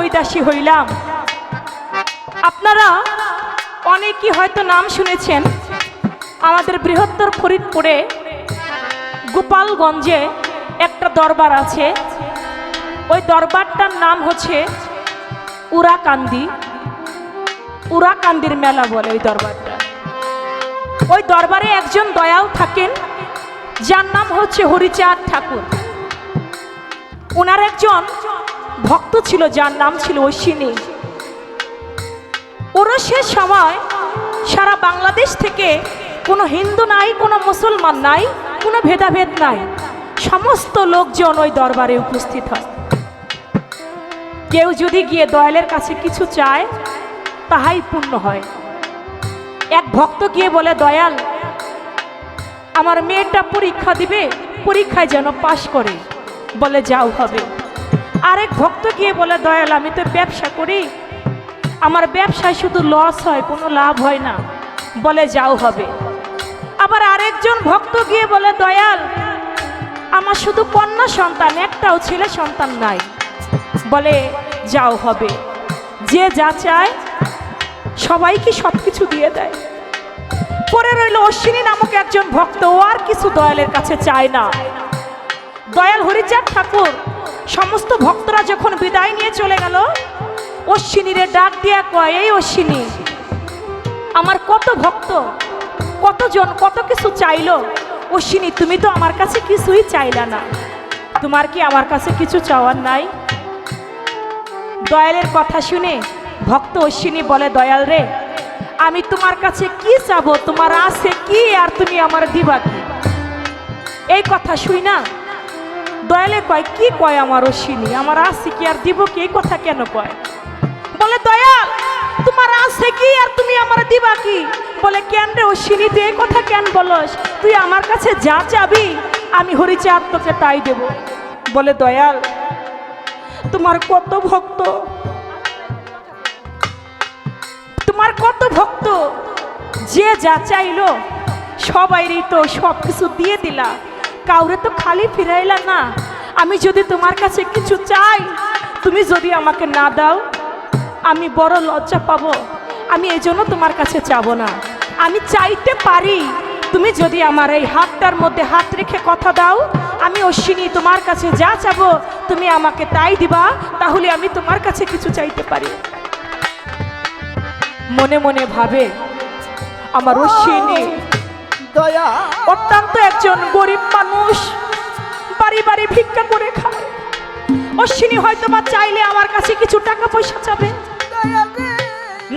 বৈদাসী হইলাম। আপনারা অনেকেই হয়তো নাম শুনেছেন আমাদের বৃহত্তর ফরিদপুরে গোপালগঞ্জে একটা দরবার আছে। ওই দরবারটার নাম হচ্ছে উরাকান্দি উরাকান্দির মেলা বলে ওই দরবারটা। ওই দরবারে একজন দয়াল থাকেন, যার নাম হচ্ছে হরিচাঁদ ঠাকুর। ওনার একজন ভক্ত ছিল, যার নাম ছিল অশ্বিনী। ওরসের সময় সারা বাংলাদেশ থেকে কোনো হিন্দু নাই, কোনো মুসলমান নাই, কোনো ভেদাভেদ নাই। সমস্ত লোকজন ওই দরবারে উপস্থিত হয়। কেউ যদি গিয়ে দয়ালের কাছে কিছু চায়, তাহাই পূর্ণ হয়। এক ভক্ত গিয়ে বলে, দয়াল, আমার মেয়েটা পরীক্ষা দিবে, পরীক্ষায় যেন পাশ করে। বলে, যাও হবে। আরেক ভক্ত গিয়ে বলে, দয়াল, আমি তো ব্যবসা করি। আমার ব্যবসায় শুধু লস হয়, কোনো লাভ হয় না। বলে, যাও হবে। আবার আরেকজন ভক্ত গিয়ে বলে, দয়াল, আমার শুধু কন্যা সন্তান, একটাও ছেলে সন্তান নাই। বলে, যাও হবে। যে যা চায়, সবাইকে সব কিছু দিয়ে দেয়। পরে রইল অশ্বিনী নামক একজন ভক্ত, ও আর কিছু দয়ালের কাছে চায় না। দয়াল হরিচাঁদ ঠাকুর সমস্ত ভক্তরা যখন বিদায় নিয়ে চলে গেল, অশ্বিনীরে ডাক দিয়া কয়, এই অশ্বিনী, আমার কত ভক্ত, কতজন, কত কিছু চাইলো। অশ্বিনী, তুমি তো আমার কাছে কিছুই চাইলা না। তোমার কি আমার কাছে কিছু চাওয়ার নাই? দয়ালের কথা শুনে ভক্ত অশ্বিনী বলে, দয়াল রে, আমি তোমার কাছে কি চাবো? তোমার আছে কি আর তুমি আমার দিবা কি? এই কথা শুই না দয়ালে কয়, কি কয় আমার অশ্বিনী? আমার আছে কি আর দিব কি? এই কথা কেন কয়? বলে, দয়াল, তোমার আছে কি আর তুমি আমার দিবা কি? বলে, কেন রে অশ্বিনী, তুই এই কথা কেন বলস? তুই আমার কাছে যা চাবি, আমি হরিচাঁদ তোকে তাই দেব। বলে, দয়াল, তোমার কত ভক্ত? তোমার কত ভক্ত? যে যা চাইলো, সবাইরই তো সব কিছু দিয়ে দিলা। কাউরে তো খালি ফিরাইলা না। আমি যদি তোমার কাছে কিছু চাই তুমি যদি আমাকে না দাও আমি বড় লজ্জা পাবো। আমি এই জন্য তোমার কাছে চাবো না। আমি চাইতে পারি তুমি যদি আমার এই হাতটার মধ্যে হাত রেখে কথা দাও আমি অশ্বিনী তোমার কাছে যা চাবো তুমি আমাকে তাই দিবা তাহলে আমি তোমার কাছে কিছু চাইতে পারি। মনে মনে ভাবে আমার অশ্বিনী দয়া। অত্যন্ত একজন গরিব মানুষ। বাড়ি বাড়ি ভিক্ষা করে খায় অশ্বিনী হয়তো বা চাইলে আমার কাছে কিছু টাকা পয়সা চাবে।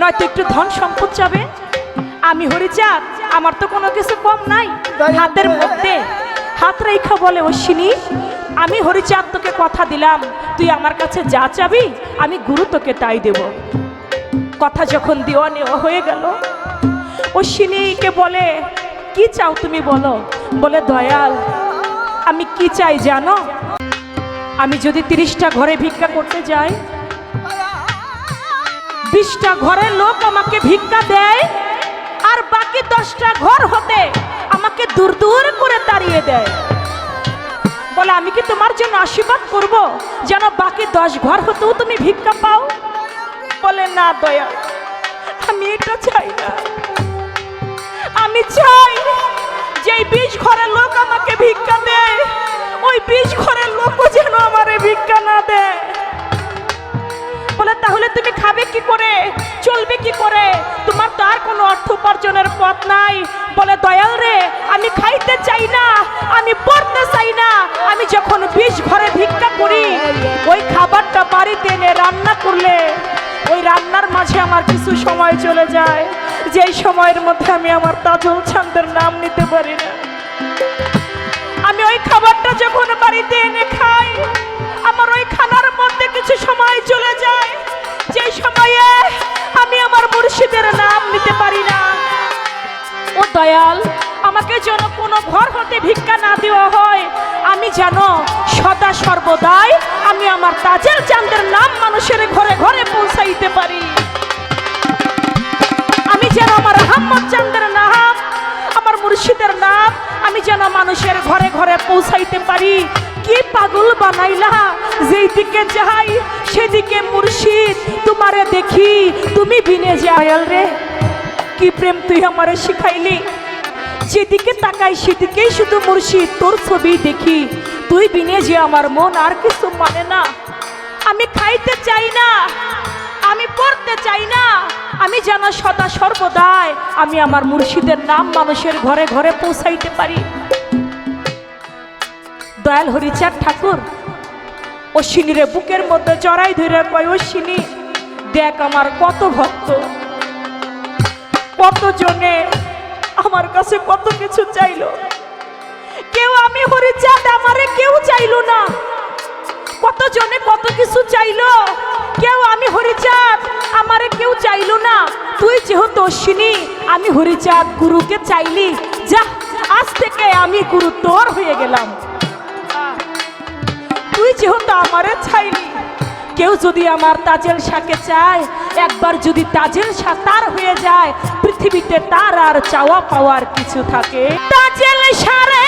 নয়তো একটু ধন সম্পদ চাবে। আমি হরিচাঁদ আমার তো কোনো কিছু কম নাই। হাতের মধ্যে হাত রেখা বলে অশ্বিনী আমি হরিচাঁদ তোকে কথা দিলাম। তুই আমার কাছে যা চাবি আমি গুরু তোকে তাই দেব। কথা যখন দেওয়া নেওয়া হয়ে গেল অশ্বিনীকে বলে কি চাও তুমি বলো? বলে, দয়াল, আমি কি চাই জানো? আমি যদি তিরিশটা ঘরে ভিক্ষা করতে যাই, বিশটা ঘরের লোক আমাকে ভিক্ষা দেয়, আর বাকি দশটা ঘর হতে আমাকে দূর দূর করে তাড়িয়ে দেয়। বলে, আমি কি তোমার জন্য আশীর্বাদ করব? যেন বাকি দশ ঘর হতেও তুমি ভিক্ষা পাও? বলে, না দয়া আমি এটা চাই না। আমি চাই যে বীজ ঘরের লোক আমাকে ভিক্ষা দেয়, ওই বীজ ঘরের লোকও যেন আমারে ভিক্ষা না দেয়। বলে, তাহলে তুমি খাবে কি করে? চলবে কি করে? তোমার তো আর কোনো অর্থ উপার্জনের পথ নাই। বলে, দয়াল রে, আমি খাইতে চাই না, আমি আমার কিছু সময় চলে যায়। যেই সময়ের মধ্যে আমি আমার তাজল ছান্দের নাম নিতে পারি না। আমি ওই খাবারটা যখন বাড়িতে এনে খাই, আমার ওই খানার মধ্যে কিছু সময় চলে যায়। যে সময়ে আমি আমার মুর্শিদের নাম নিতে পারি না। ও দয়াল, আমাকে যেন কোনো ঘর হতে ভিক্ষা না দেওয়া হয়। আমি যেন সদা সর্বদাই আমি আমার তাজের চাঁদের নাম মানুষের ঘরে ঘরে পৌঁছাইতে পারি। আহম্মদ নাম, আমার মুর্শিদের নাম, আমি যেন মানুষের ঘরে ঘরে পৌঁছাইতে পারি। কি পাগল বানাইলা? যেই দিকে যাই, সেদিকে মুর্শিদ, তোমারে দেখি, তুমি বিনে যায়াল রে। কি প্রেম তুই আমারে শিখাইলি? যেদিকে তাকাই, সেদিকেই শুধু মুর্শিদ, তোর ছবি দেখি। তুই বিনে যে আমার মন, আর কিছু মানে না। আমি খাইতে চাই না, আমি পড়তে চাই না। আমি যেন সদা সর্বদাই আমি আমার মুর্শিদের নাম মানুষের ঘরে ঘরে পৌঁছাইতে পারি। দয়াল হরিচাঁদ ঠাকুর, অশ্বিনীরে বুকের মধ্যে জড়াই ধরে কয়, অশ্বিনী, দেখ আমার কত ভক্ত। কত জনে আমার কাছে কত কিছু চাইলো। কেউ আমি হরিচাঁদ, আমারে কেউ চাইলো না। কত জনে কত কিছু চাইলো। কেউ আমি হরিচাঁদ, আমারে কেউ চাইলো না। তুই যেহেতু অশ্বিনী, আমি হরিচাঁদ গুরুকে চাইলি। যা, আজ থেকে আমি গুরু তোর হয়ে গেলাম। তুই যেহেতু আমারে চাইলি, কেউ যদি আমার তাজেল শাকে চায়, একবার যদি তাজেল শাহ তার হয়ে যায়, পৃথিবীতে তার আর চাওয়া পাওয়ার কিছু থাকে। তাজেল সারে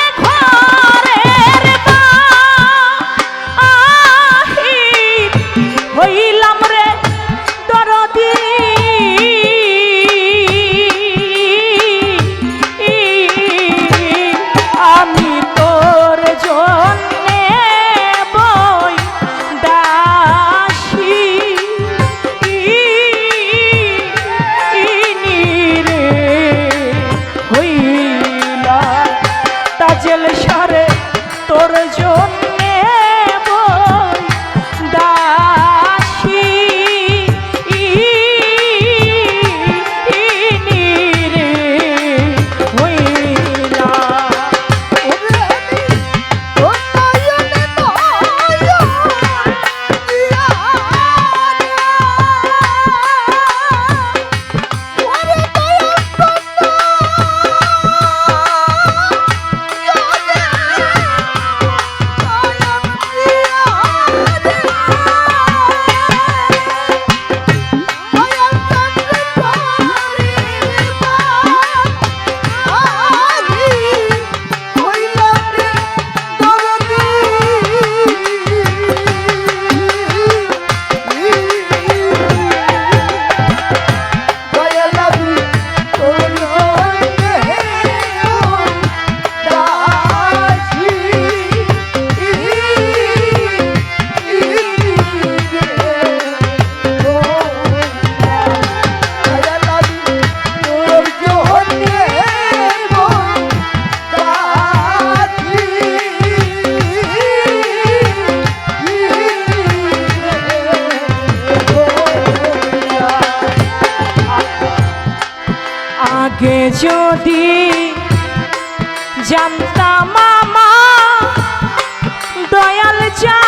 আগে যদি জানতাম মামা দয়াল যা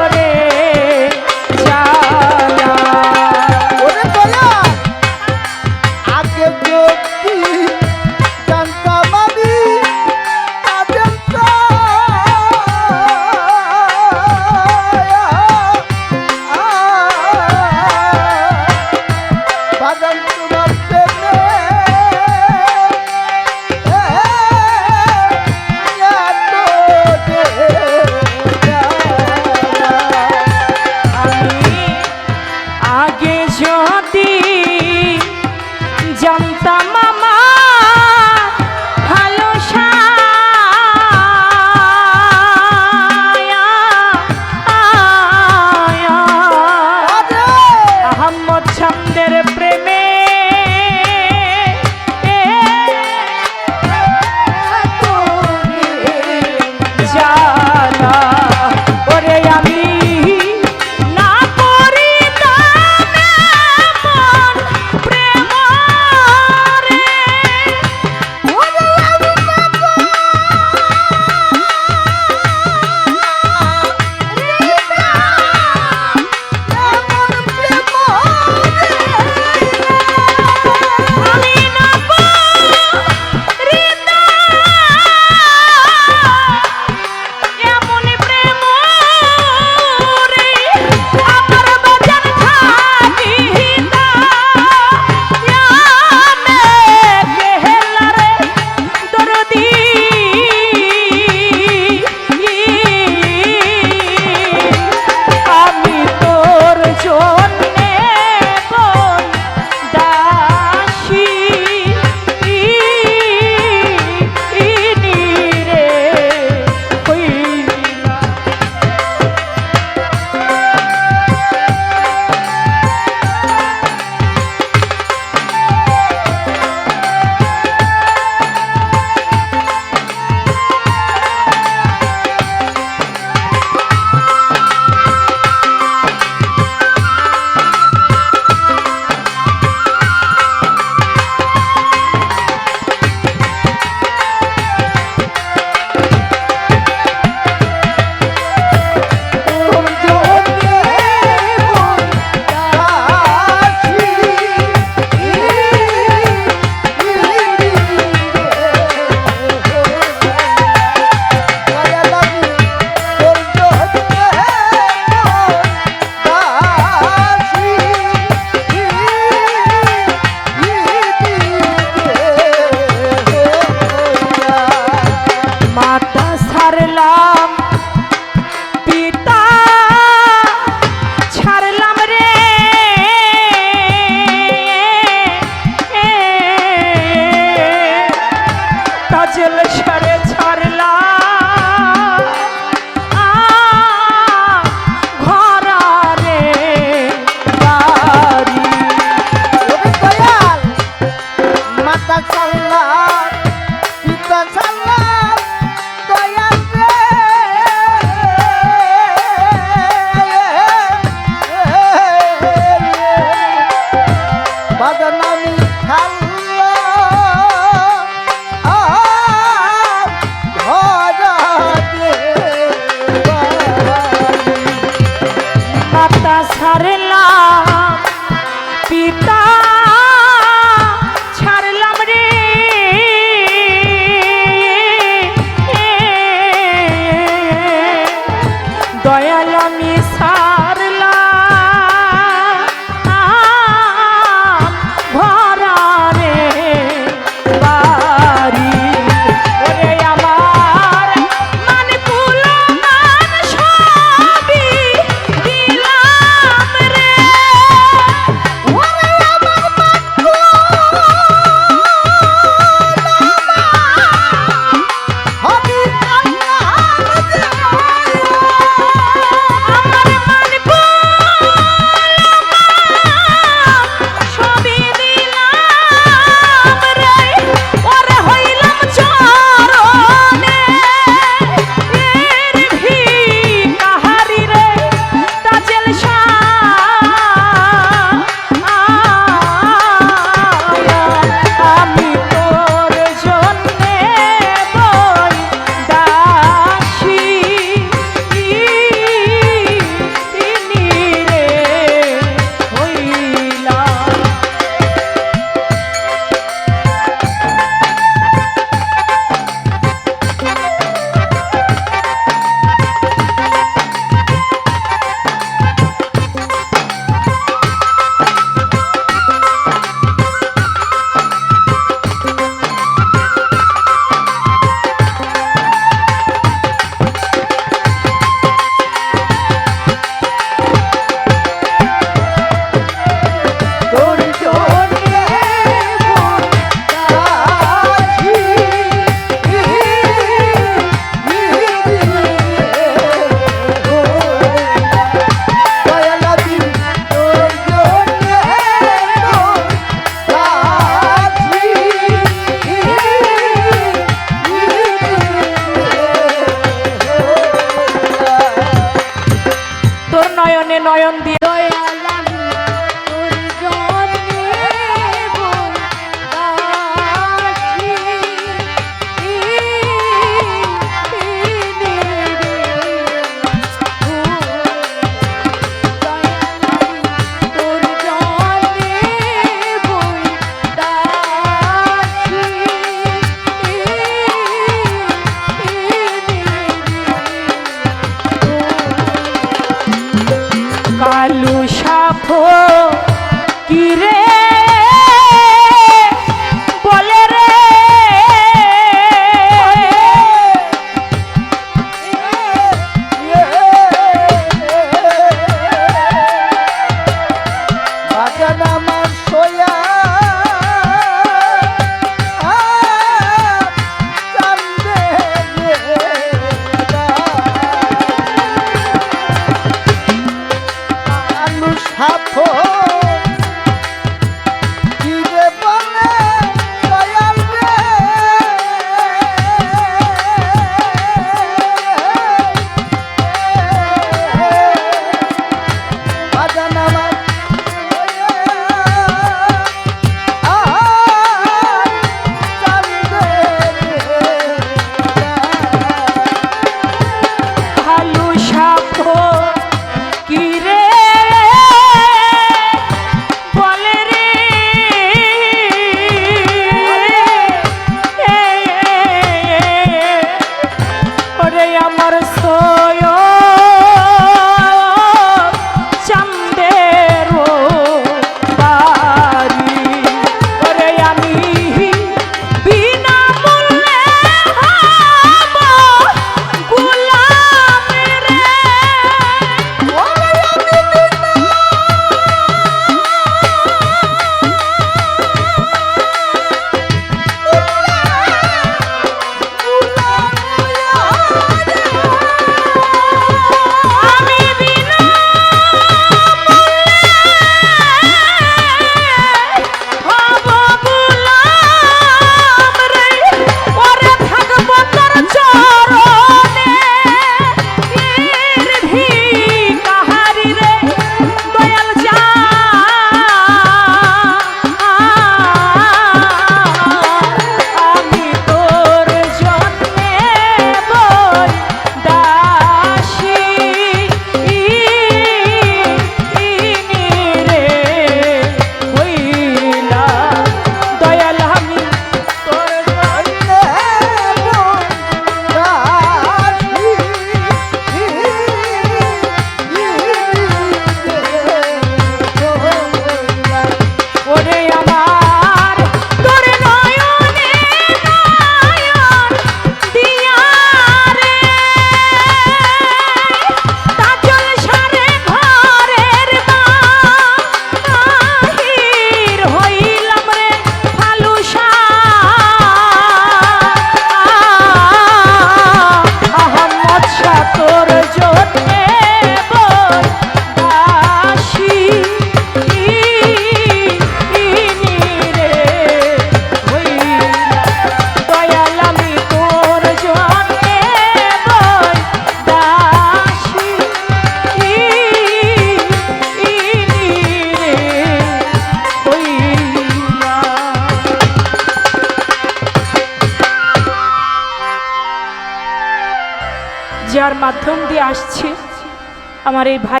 আমার এই ভাই